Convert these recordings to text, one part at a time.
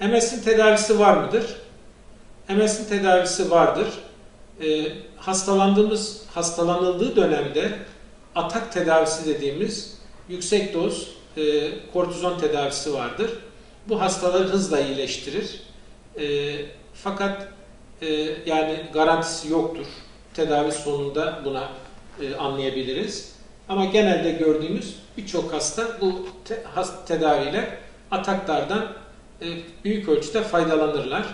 MS'in tedavisi var mıdır? MS'in tedavisi vardır. E, hastalandığımız, hastalanıldığı dönemde atak tedavisi dediğimiz yüksek doz e, kortizon tedavisi vardır. Bu hastaları hızla iyileştirir. E, fakat e, yani garantisi yoktur. Tedavi sonunda buna e, anlayabiliriz. Ama genelde gördüğümüz birçok hasta bu te, has, tedaviyle ataklardan büyük ölçüde faydalanırlar.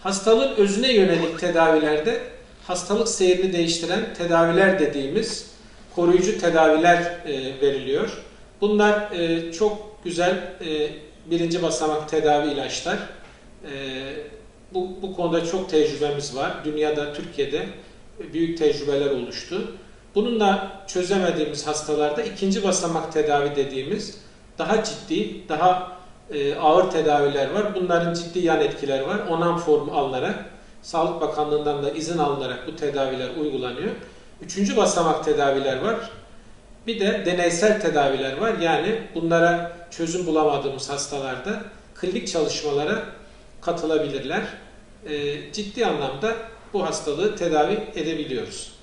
Hastalığın özüne yönelik tedavilerde hastalık seyrini değiştiren tedaviler dediğimiz koruyucu tedaviler e, veriliyor. Bunlar e, çok güzel e, birinci basamak tedavi ilaçlar. E, bu, bu konuda çok tecrübemiz var. Dünyada, Türkiye'de büyük tecrübeler oluştu. Bununla çözemediğimiz hastalarda ikinci basamak tedavi dediğimiz daha ciddi, daha e, ağır tedaviler var. Bunların ciddi yan etkileri var. Onam formu alınarak, Sağlık Bakanlığı'ndan da izin alınarak bu tedaviler uygulanıyor. Üçüncü basamak tedaviler var. Bir de deneysel tedaviler var. Yani bunlara çözüm bulamadığımız hastalarda klinik çalışmalara katılabilirler. E, ciddi anlamda bu hastalığı tedavi edebiliyoruz.